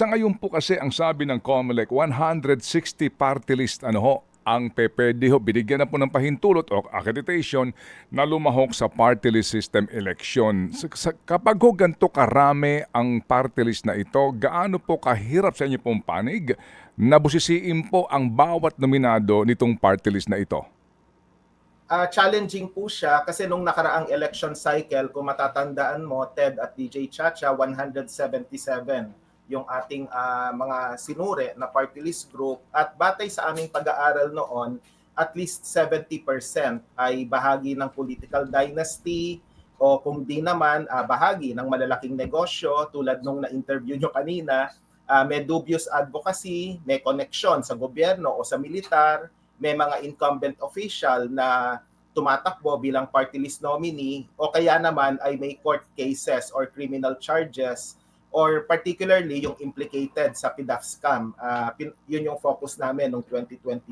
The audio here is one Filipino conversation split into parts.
sa ngayon po kasi ang sabi ng COMELEC, 160 party list ano ho, ang PPD ho, binigyan na po ng pahintulot o accreditation na lumahok sa party list system election. Kapag ho ganito karami ang party list na ito, gaano po kahirap sa inyo pong panig na busisiin po ang bawat nominado nitong party list na ito? Ah, challenging po siya kasi nung nakaraang election cycle, kung matatandaan mo, Ted at DJ Chacha, 177 yung ating ah, mga sinure na party list group at batay sa aming pag-aaral noon, at least 70% ay bahagi ng political dynasty o kung di naman ah, bahagi ng malalaking negosyo tulad nung na-interview nyo kanina, ah, may dubious advocacy, may connection sa gobyerno o sa militar, may mga incumbent official na tumatakbo bilang party list nominee o kaya naman ay may court cases or criminal charges or particularly yung implicated sa PDAF scam. Ah, pin- yun yung focus namin noong 2022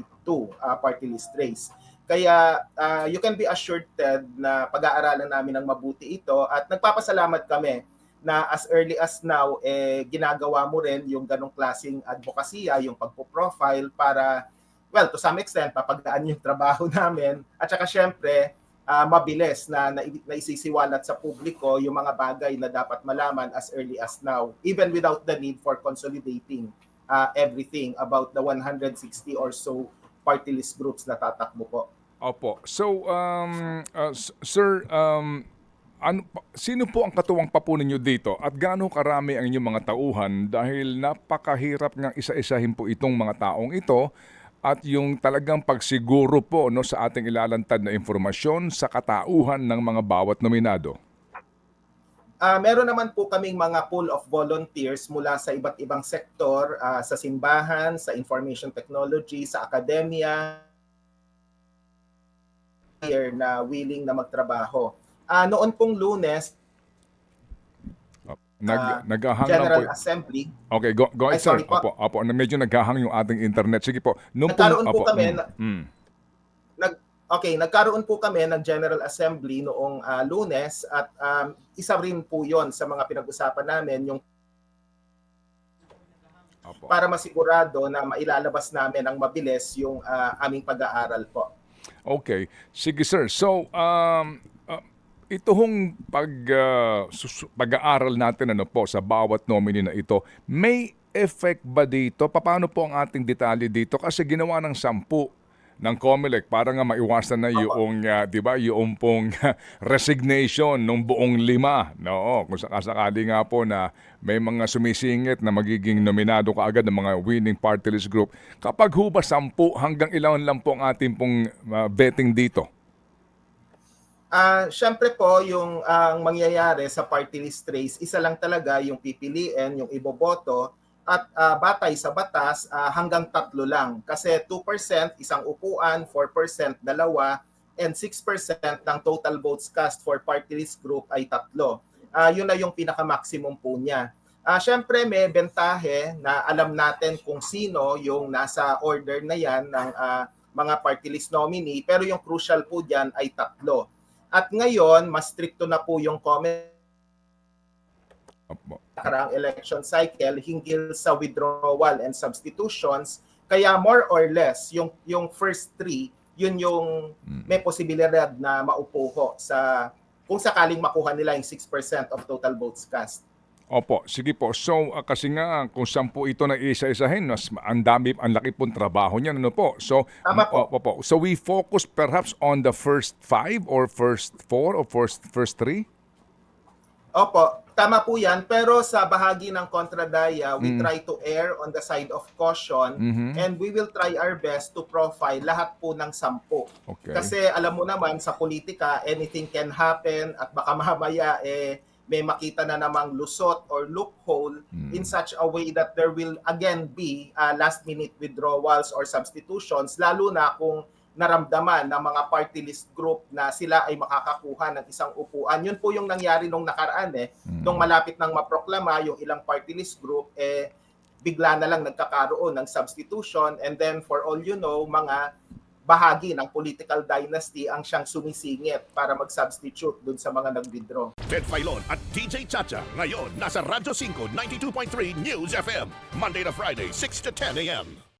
ah, party list race. Kaya ah, you can be assured Ted na pag-aaralan namin ng mabuti ito at nagpapasalamat kami na as early as now eh ginagawa mo rin yung ganong klasing advokasya, yung pagpo-profile para well, to some extent, papagaan yung trabaho namin. At saka syempre, ah, mabilis na, na, naisisiwalat sa publiko yung mga bagay na dapat malaman as early as now, even without the need for consolidating ah, everything about the 160 or so party list groups na tatakbo po. Opo. So, um, uh, sir, um, ano, sino po ang katuwang papo ninyo dito at gaano karami ang inyong mga tauhan dahil napakahirap ng isa-isahin po itong mga taong ito at yung talagang pagsiguro po no, sa ating ilalantad na informasyon sa katauhan ng mga bawat nominado. Ah, meron naman po kaming mga pool of volunteers mula sa iba't ibang sektor, ah, sa simbahan, sa information technology, sa akademya, na willing na magtrabaho. Ah, noon pong lunes, Nag, Ah, naghahang lang General po. Assembly, Okay, go, go ahead, sir. po. Opo, opo, na medyo naghahang yung ating internet. Sige po. Nung Nagkaroon po opo, kami mm, na- mm. nag Okay, nagkaroon po kami ng General Assembly noong ah, Lunes at um, isa rin po 'yon sa mga pinag-usapan namin yung Opo. para masigurado na mailalabas namin ng mabilis yung ah, aming pag-aaral po. Okay. Sige sir. So, um, uh, ito hong pag, uh, pag-aaral natin ano po sa bawat nominee na ito, may effect ba dito? Paano po ang ating detalye dito? Kasi ginawa ng sampu ng COMELEC para nga maiwasan na yung, uh, di ba, yung pong resignation ng buong lima. No, kung sakasakali nga po na may mga sumisingit na magiging nominado kaagad ng mga winning party list group. Kapag ho ba sampu hanggang ilan lang po ang ating pong uh, betting dito? Ah, syempre po yung ang mangyayari sa party list race, isa lang talaga yung pipiliin, yung iboboto at ah, batay sa batas ah, hanggang tatlo lang. Kasi 2% isang upuan, 4% dalawa, and 6% ng total votes cast for party list group ay tatlo. Ah, yun na yung pinaka-maximum po niya. Ah, syempre may bentahe na alam natin kung sino yung nasa order na yan ng ah, mga party list nominee, pero yung crucial po diyan ay tatlo. At ngayon, mas stricto na po yung comment karang election cycle hinggil sa withdrawal and substitutions. Kaya more or less, yung, yung first three, yun yung may posibilidad na maupo ho sa kung sakaling makuha nila yung 6% of total votes cast. Opo, sige po. So, uh, kasi nga, kung sampu ito na isa-isahin, mas ang dami, ang laki pong trabaho niyan, ano po? So, Tama po. opo, po. So, we focus perhaps on the first five or first four or first first three? Opo, tama po yan. Pero sa bahagi ng kontradaya, we Mm. try to err on the side of caution Mhm. and we will try our best to profile lahat po ng sampu. Okay. Kasi alam mo naman sa politika, anything can happen at baka mamaya eh may makita na namang lusot or loophole Mm. in such a way that there will again be uh, last minute withdrawals or substitutions lalo na kung naramdaman ng mga party list group na sila ay makakakuha ng isang upuan. Yun po yung nangyari nung nakaraan eh. Mm. Nung malapit nang maproklama yung ilang party list group eh bigla na lang nagkakaroon ng substitution and then for all you know mga bahagi ng political dynasty ang siyang sumisingit para mag-substitute dun sa mga nag-withdraw. Ted Filon at DJ Chacha. Ngayon, nasa Radyo 5, 92.3 News FM. Monday to Friday, 6 to 10 a.m.